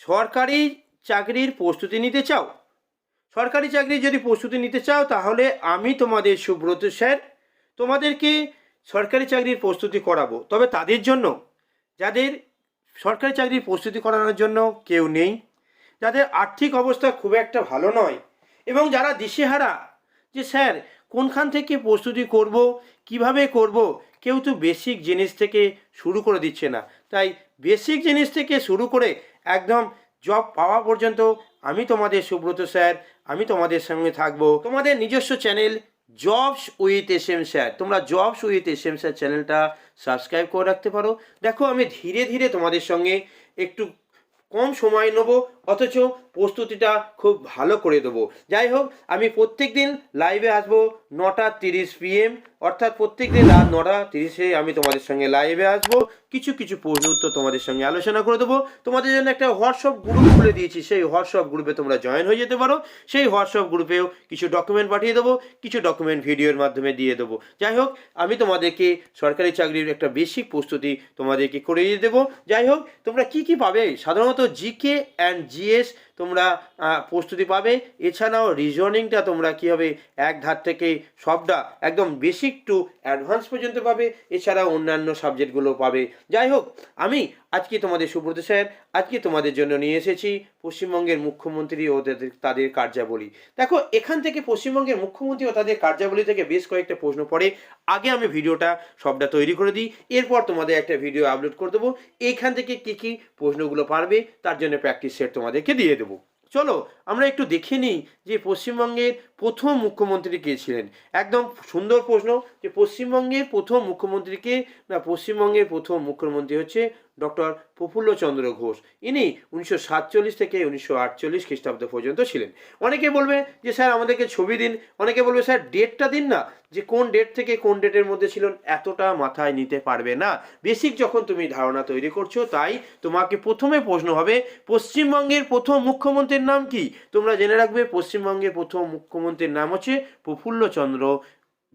সরকারি চাকরির প্রস্তুতি নিতে চাও? সরকারি চাকরির যদি প্রস্তুতি নিতে চাও, তাহলে আমি তোমাদের সুব্রত স্যার তোমাদেরকে সরকারি চাকরির প্রস্তুতি করাবো। তবে তাদের জন্য, যাদের সরকারি চাকরির প্রস্তুতি করানোর জন্য কেউ নেই, যাদের আর্থিক অবস্থা খুব একটা ভালো নয়, এবং যারা দিশেহারা, যে স্যার কোনখান থেকে প্রস্তুতি করব, কীভাবে করব, কেউ তো বেসিক জিনিস থেকে শুরু করে দিচ্ছে না। তাই বেসিক জিনিস থেকে শুরু করে একদম জব পাওয়া পর্যন্ত আমি তোমাদের সুব্রত স্যার, আমি তোমাদের সঙ্গে থাকব। তোমাদের নিজস্ব channel jobs with S M sir তোমরা jobs with S M sir চ্যানেলটা সাবস্ক্রাইব করে রাখতে পারো। দেখো আমি ধীরে ধীরে তোমাদের সঙ্গে একটু কম সময় নেব। অথচ প্রস্তুতিটা খুব ভালো করে দেবো। যাই হোক, আমি প্রত্যেক দিন লাইভে আসব নটা তিরিশ পিএম অর্থাৎ প্রত্যেক দিন রাত নটা তিরিশে আমি তোমাদের সঙ্গে লাইভে আসব। কিছু কিছু প্রশ্ন উত্তর তোমাদের সঙ্গে আলোচনা করে দেবো। তোমাদের জন্য একটা হোয়াটসঅ্যাপ গ্রুপ খুলে দিয়েছি, সেই হোয়াটসঅ্যাপ গ্রুপে তোমরা জয়েন হয়ে যেতে পারো। সেই হোয়াটসঅ্যাপ গ্রুপেও কিছু ডকুমেন্ট পাঠিয়ে দেবো, কিছু ডকুমেন্ট ভিডিওর মাধ্যমে দিয়ে দেবো। যাই হোক, আমি তোমাদেরকে সরকারি চাকরির একটা বেসিক প্রস্তুতি তোমাদেরকে করে দিয়ে দেবো। যাই হোক, তোমরা কি কি পাবে? সাধারণত জিকে অ্যান্ড জিএস তোমরা প্রস্তুতি পাবে। এছাড়াও রিজনিংটা তোমরা কী হবে এক ধার থেকে সবটা একদম বেসিক টু অ্যাডভান্স পর্যন্ত পাবে। এছাড়া অন্যান্য সাবজেক্টগুলো পাবে। যাই হোক, আমি আজকে তোমাদের সুব্রত স্যার, আজকে তোমাদের জন্য নিয়ে এসেছি পশ্চিমবঙ্গের মুখ্যমন্ত্রী ও তাদের তাদের কার্যাবলী। দেখো, এখান থেকে পশ্চিমবঙ্গের মুখ্যমন্ত্রী ও তাদের কার্যাবলী থেকে বেশ কয়েকটা প্রশ্ন পড়ে। আগে আমি ভিডিওটা সবটা তৈরি করে দিই, এরপর তোমাদের একটা ভিডিও আপলোড করে দেবো। এখান থেকে কী কী প্রশ্নগুলো পারবে, তার জন্য প্র্যাকটিস সেট তোমাদেরকে দিয়ে দেবো। চলো আমরা একটু দেখে নিই যে পশ্চিমবঙ্গের প্রথম মুখ্যমন্ত্রী কে ছিলেন। একদম সুন্দর প্রশ্ন যে পশ্চিমবঙ্গের প্রথম মুখ্যমন্ত্রী কে না পশ্চিমবঙ্গের প্রথম মুখ্যমন্ত্রী হচ্ছে ডক্টর প্রফুল্লচন্দ্র ঘোষ। ইনি উনিশশো সাতচল্লিশ থেকে উনিশশো আটচল্লিশ খ্রিস্টাব্দ পর্যন্ত ছিলেন। অনেকে বলবে যে স্যার আমাদেরকে ছবি দিন, অনেকে বলবে স্যার ডেটটা দিন না, যে কোন ডেট থেকে কোন ডেটের মধ্যে ছিলেন এতটা মাথায় নিতে পারবে না। বেসিক যখন তুমি ধারণা তৈরি করছ তাই তোমাকে প্রথমে প্রশ্ন হবে, পশ্চিমবঙ্গের প্রথম মুখ্যমন্ত্রীর নাম কি? তোমরা জেনে রাখবে পশ্চিমবঙ্গের প্রথম মুখ্যমন্ত্রীর নাম হচ্ছে প্রফুল্লচন্দ্র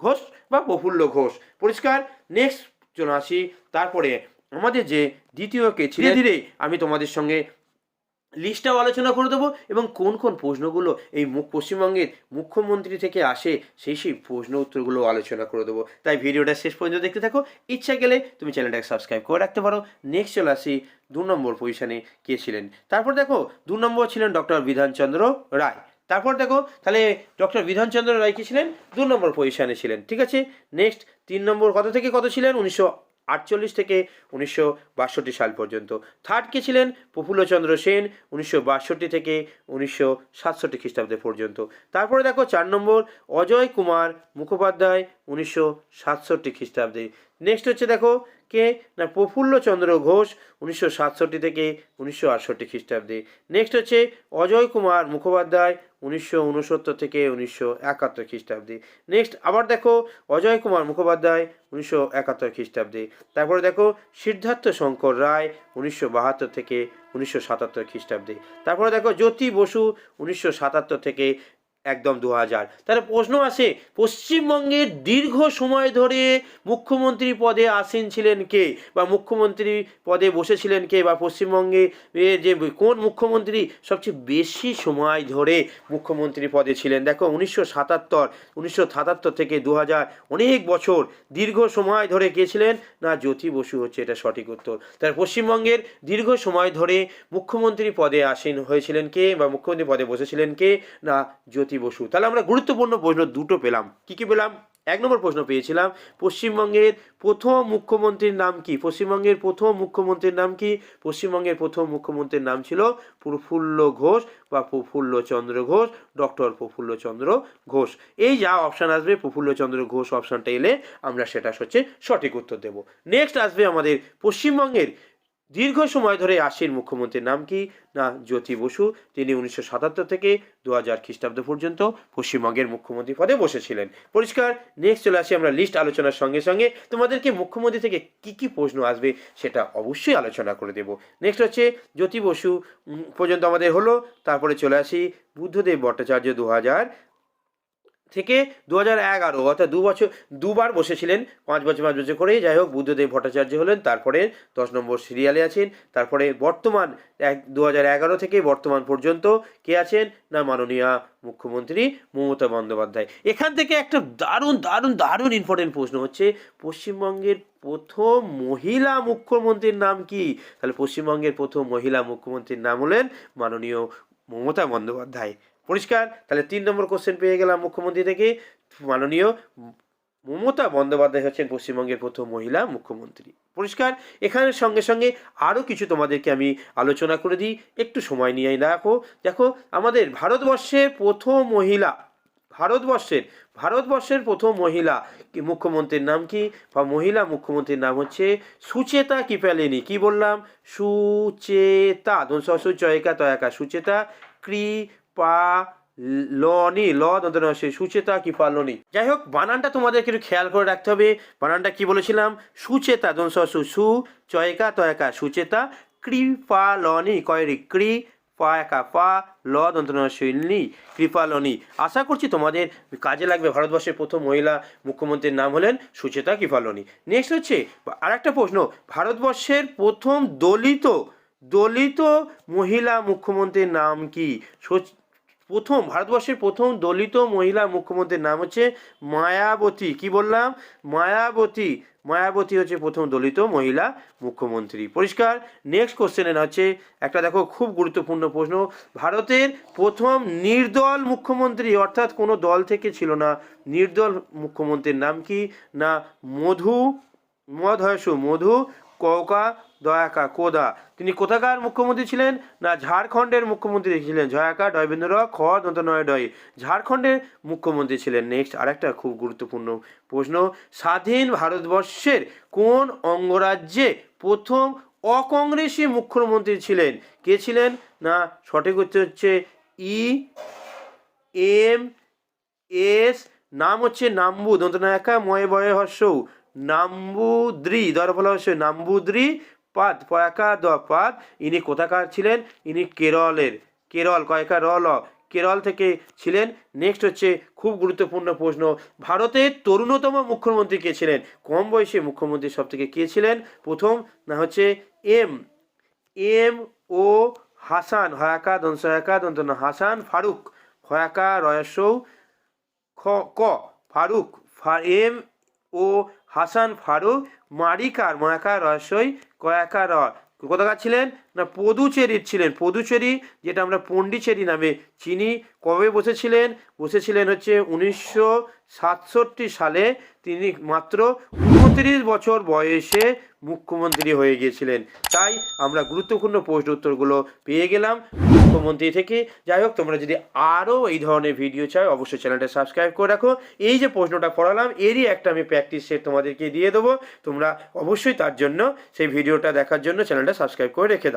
ঘোষ বা প্রফুল্ল ঘোষ। পরিষ্কার নেক্সট জন আসি। তারপরে আমাদের যে দ্বিতীয় কে ধীরে ধীরে আমি তোমাদের সঙ্গে লিস্টটাও আলোচনা করে দেবো এবং কোন কোন প্রশ্নগুলো এই পশ্চিমবঙ্গের মুখ্যমন্ত্রী থেকে আসে সেই সেই প্রশ্ন উত্তরগুলো আলোচনা করে দেবো। তাই ভিডিওটা শেষ পর্যন্ত দেখতে থাকো। ইচ্ছা গেলে তুমি চ্যানেলটাকে সাবস্ক্রাইব করে রাখতে পারো। নেক্সট চলে আসি দু নম্বর পজিশনে কে ছিলেন? তারপর দেখো, দু নম্বর ছিলেন ডক্টর বিধানচন্দ্র রায়। তারপর দেখো, তাহলে ডক্টর বিধানচন্দ্র রায় কি ছিলেন? দু নম্বর পজিশনে ছিলেন। ঠিক আছে? নেক্সট তিন নম্বর কত থেকে কত ছিলেন? উনিশশো আটচল্লিশ থেকে উনিশশো বাষট্টি সাল পর্যন্ত। থার্ড কে ছিলেন প্রফুল্লচন্দ্র সেন, উনিশশো বাষট্টি থেকে উনিশশো সাতষট্টি খ্রিস্টাব্দে পর্যন্ত। তারপরে দেখো চার নম্বর, অজয় কুমার মুখোপাধ্যায়, উনিশশো সাতষট্টি খ্রিস্টাব্দে। নেক্সট হচ্ছে দেখো কে? না প্রফুল্লচন্দ্র ঘোষ, উনিশশো সাতষট্টি থেকে উনিশশো আটষট্টি খ্রিস্টাব্দে। নেক্সট হচ্ছে অজয় কুমার মুখোপাধ্যায়, উনিশশো উনসত্তর থেকে উনিশশো একাত্তর খ্রিস্টাব্দে। নেক্সট আবার দেখো অজয় কুমার মুখোপাধ্যায়, উনিশশো একাত্তর খ্রিস্টাব্দে। তারপরে দেখো সিদ্ধার্থ শঙ্কর রায়, উনিশশো বাহাত্তর থেকে উনিশশো সাতাত্তর খ্রিস্টাব্দে। তারপরে দেখো জ্যোতি বসু, উনিশশো সাতাত্তর থেকে একদম দু হাজার। তাহলে প্রশ্ন আসে পশ্চিমবঙ্গের দীর্ঘ সময় ধরে মুখ্যমন্ত্রী পদে আসীন ছিলেন কে? বা মুখ্যমন্ত্রী পদে বসেছিলেন কে? বা পশ্চিমবঙ্গে যে কোন মুখ্যমন্ত্রী সবচেয়ে বেশি সময় ধরে মুখ্যমন্ত্রী পদে ছিলেন? দেখো, উনিশশো সাতাত্তর উনিশশো সাতাত্তর থেকে দু হাজার অনেক বছর দীর্ঘ সময় ধরে কে ছিলেন? না, জ্যোতি বসু হচ্ছে এটা সঠিক উত্তর। তাহলে পশ্চিমবঙ্গের দীর্ঘ সময় ধরে মুখ্যমন্ত্রী পদে আসীন হয়েছিলেন কে? বা মুখ্যমন্ত্রী পদে বসেছিলেন কে? না, জ্যোতি বসু। তাহলে আমরা গুরুত্বপূর্ণ প্রশ্ন দুটো পেলাম। কি কি পেলাম? এক নম্বর প্রশ্ন পেয়েছিলাম, পশ্চিমবঙ্গের প্রথম মুখ্যমন্ত্রীর নাম কি? পশ্চিমবঙ্গের প্রথম মুখ্যমন্ত্রীর নাম কি? পশ্চিমবঙ্গের প্রথম মুখ্যমন্ত্রীর নাম ছিল প্রফুল্ল ঘোষ বা প্রফুল্লচন্দ্র ঘোষ, ডক্টর প্রফুল্লচন্দ্র ঘোষ। এই যা অপশান আসবে প্রফুল্লচন্দ্র ঘোষ অপশানটা এলে আমরা সেটা হচ্ছে সঠিক উত্তর দেব। নেক্সট আসবে আমাদের পশ্চিমবঙ্গের দীর্ঘ সময় ধরে আসীন মুখ্যমন্ত্রীর নাম কি? না, জ্যোতি বসু। তিনি উনিশশো সাতাত্তর থেকে দু হাজার খ্রিস্টাব্দ পর্যন্ত পশ্চিমবঙ্গের মুখ্যমন্ত্রী পদে বসেছিলেন। পরিষ্কার নেক্সট চলে আসি আমরা লিস্ট আলোচনার সঙ্গে সঙ্গে। তোমাদেরকে মুখ্যমন্ত্রী থেকে কি কি প্রশ্ন আসবে সেটা অবশ্যই আলোচনা করে দেব। নেক্সট হচ্ছে জ্যোতি বসু পর্যন্ত আমাদের হলো। তারপরে চলে আসি বুদ্ধদেব ভট্টাচার্য দু হাজার থেকে দু হাজার এগারো, অর্থাৎ দু বছর, দুবার বসেছিলেন পাঁচ বছর পাঁচ বছর করেই। যাই হোক, বুদ্ধদেব ভট্টাচার্য হলেন, তারপরে দশ নম্বর সিরিয়ালে আছেন, তারপরে বর্তমান এক দু হাজার এগারো থেকে বর্তমান পর্যন্ত কে আছেন? না, মাননীয় মুখ্যমন্ত্রী মমতা বন্দ্যোপাধ্যায়। এখান থেকে একটা দারুণ দারুণ দারুণ ইম্পর্টেন্ট প্রশ্ন হচ্ছে, পশ্চিমবঙ্গের প্রথম মহিলা মুখ্যমন্ত্রীর নাম কি? তাহলে পশ্চিমবঙ্গের প্রথম মহিলা মুখ্যমন্ত্রীর নাম হলেন মাননীয় মমতা বন্দ্যোপাধ্যায়। পরিষ্কার। তাহলে তিন নম্বর কোশ্চেন পেয়ে গেলাম মুখ্যমন্ত্রী থেকে। মাননীয় মমতা বন্দ্যোপাধ্যায় হচ্ছেন পশ্চিমবঙ্গের প্রথম মহিলা মুখ্যমন্ত্রী। পরিষ্কার? এখানের সঙ্গে সঙ্গে আরও কিছু তোমাদেরকে আমি আলোচনা করে দিই। একটু সময় নিয়ে দেখো দেখো, আমাদের ভারতবর্ষের প্রথম মহিলা, ভারতবর্ষের ভারতবর্ষের প্রথম মহিলা মুখ্যমন্ত্রীর নাম কি? বা মহিলা মুখ্যমন্ত্রীর নাম হচ্ছে সুচেতা কিপালিনী। কি বললাম? সুচেতা। দোনশো চয়কা তয়াকা। সুচেতা কৃপা লনি, ল দন্তন সে সুচেতা কি পালনি যাই হোক বানানটা তোমাদেরকে একটু খেয়াল করে রাখতে হবে। বানানটা কি বলেছিলাম? সুচেতা দংশ সু সু চয়কা তয়কা, সুচেতা কৃপালনি কয়রি কৃ পা একা পা ল দন্তন শৈলী কৃপালনি আশা করছি তোমাদের কাজে লাগবে। ভারতবর্ষের প্রথম মহিলা মুখ্যমন্ত্রীর নাম হলেন সুচেতা কৃপালনি নেক্সট হচ্ছে আর একটা প্রশ্ন। ভারতবর্ষের প্রথম দলিত দলিত মহিলা মুখ্যমন্ত্রীর নাম কি? প্রথম, ভারতবর্ষের প্রথম দলিত মহিলা মুখ্যমন্ত্রীর নাম হচ্ছে মায়াবতী। কি বললাম? মায়াবতী। মায়াবতী হচ্ছে প্রথম দলিত মহিলা মুখ্যমন্ত্রী। পরিষ্কার। নেক্সট কোশ্চেন হচ্ছে, একটা দেখো খুব গুরুত্বপূর্ণ প্রশ্ন। ভারতের প্রথম নির্দল মুখ্যমন্ত্রী অর্থাৎ কোনো দল থেকে ছিল না। নির্দল মুখ্যমন্ত্রীর নাম কি? না, মধু মদ হয়সু মধু কৌকা দয়াকা, কোদা। তিনি কোথাকার মুখ্যমন্ত্রী ছিলেন? না, ঝাড়খণ্ডের মুখ্যমন্ত্রী ছিলেন। জয়াকা, ডয়বেন্দ্র খ দন্ত নয় ডয় ঝাড়খণ্ডের মুখ্যমন্ত্রী ছিলেন। নেক্সট আরেকটা খুব গুরুত্বপূর্ণ প্রশ্ন। স্বাধীন ভারতবর্ষের কোন অঙ্গরাজ্যে প্রথম অকংগ্রেসি মুখ্যমন্ত্রী ছিলেন? কে ছিলেন? না, সঠিক উত্তর হচ্ছে ই, এম, এস। নাম হচ্ছে নাম্বু দন্তনায়কা ময় বয় হর্ষৌ। নাম্বুদ্রি দরফল হর্ষ নাম্বুদ্রি, পাদ পয়াকা দ পাদ ইনি কোথাকার ছিলেন? ইনি কেরলের। কেরল, কয়েকা র, ল। কেরল থেকে ছিলেন। নেক্সট হচ্ছে খুব গুরুত্বপূর্ণ প্রশ্ন। ভারতের তরুণতম মুখ্যমন্ত্রী কে ছিলেন? কম বয়সে মুখ্যমন্ত্রী সব থেকে কে ছিলেন? প্রথম না হচ্ছে এম। এম ও হাসান হয়াকা দংশয়াকা দন্তন হাসান ফারুক, হয়াকা, রয়সৌ, খ, ক, ফারুক, ফা, এম ও হাসান ফারুক মারিকার মায়াকা রসই কয়াকা র কোথাকার ছিলেন? না পদুচেরির ছিলেন। পদুচেরি, যেটা আমরা পন্ডিচেরি নামে চিনি, কবে বসেছিলেন? বসেছিলেন হচ্ছে উনিশশো সাতষট্টি সালে। তিনি মাত্র উনত্রিশ বছর বয়সে মুখ্যমন্ত্রী হয়ে গিয়েছিলেন। তাই আমরা গুরুত্বপূর্ণ প্রশ্ন উত্তরগুলো পেয়ে গেলাম মুখ্যমন্ত্রী থেকে। যাই হোক, তোমরা যদি আরও এই ধরনের ভিডিও চাও, অবশ্যই চ্যানেলটা সাবস্ক্রাইব করে রাখো। এই যে প্রশ্নটা পড়ালাম, এরই একটা আমি প্র্যাকটিস সেট তোমাদেরকে দিয়ে দেবো। তোমরা অবশ্যই তার জন্য সেই ভিডিওটা দেখার জন্য চ্যানেলটা সাবস্ক্রাইব করে রেখে দাও।